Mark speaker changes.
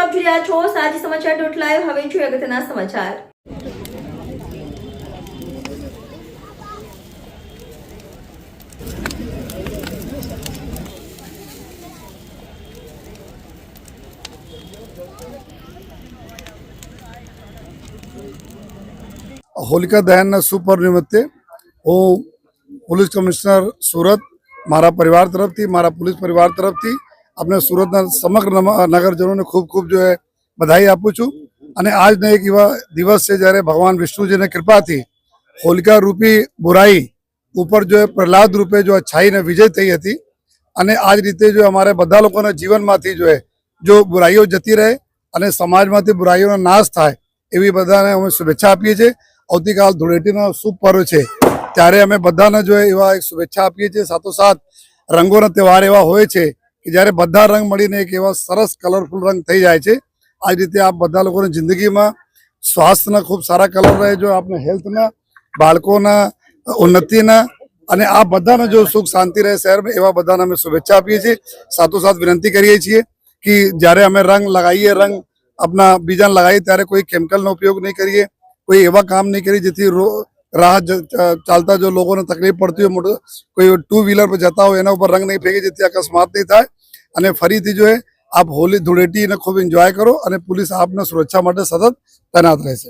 Speaker 1: આપ જોઈ રહ્યા છો સાજી સમાચાર ડોટ લાઈવ હવે જોઈએ અગત્યના સમાચાર
Speaker 2: હોલિકા દહનના શુભ નિમિત્તે હું પોલીસ કમિશનર સુરત મારા પરિવાર તરફથી મારા પોલીસ પરિવાર તરફથી આપણે સુરતના સમગ્ર નગરજનોને ખૂબ ખૂબ જો બધાઈ આપું છું. અને આજનો એક એવા દિવસ છે જ્યારે ભગવાન વિષ્ણુજીની કૃપાથી હોલિકા રૂપી બુરાઈ ઉપર જો પ્રહલાદ રૂપે જો છાઈને વિજય થઈ હતી. અને આ જ રીતે જો અમારે બધા લોકોના જીવનમાંથી જો જો બુરાઈઓ જતી રહે અને સમાજમાંથી બુરાઈઓનો નાશ થાય, એવી બધાને અમે શુભેચ્છા આપીએ છીએ. આવતીકાલ ધૂળેટીનો શુભ પર્વ છે. ત્યારે અમે બધાને જો એવા એક શુભેચ્છા આપીએ છીએ. સાથોસાથ રંગોના તહેવાર એવા હોય છે કે જ્યારે બધા રંગ મળીને એક એવા સરસ કલરફુલ રંગ થઈ જાય છે આ રીતે આપ બધા લોકોની જિંદગીમાં સ્વાસ્થ્યના ખૂબ સારા કલર રહે જો આપણે હેલ્થના બાળકોના, ઉન્નતિના અને આ બધાને જો સુખ શાંતિ રહે શહેરમાં, એવા બધાને અમે શુભેચ્છા આપીએ છીએ. સાથોસાથ વિનંતી કરીએ છીએ કે જ્યારે અમે રંગ લગાવીએ, રંગ આપણા બીજાને લગાવીએ, ત્યારે કોઈ કેમિકલનો ઉપયોગ નહીં કરીએ, કોઈ એવા કામ નહીં કરીએ જેથી રાહ ચાલતા જો લોકોને તકલીફ પડતી હોય, મોટો કોઈ ટુ વ્હીલર પર જતા હોય, એના ઉપર રંગ નહીં ફેંકે, જેથી અકસ્માત નહીં થાય. અને ફરીથી જો આપ હોલી ધૂળેટીને ખૂબ એન્જોય કરો અને પોલીસ આપને સુરક્ષા માટે સતત તૈનાત રહેશે.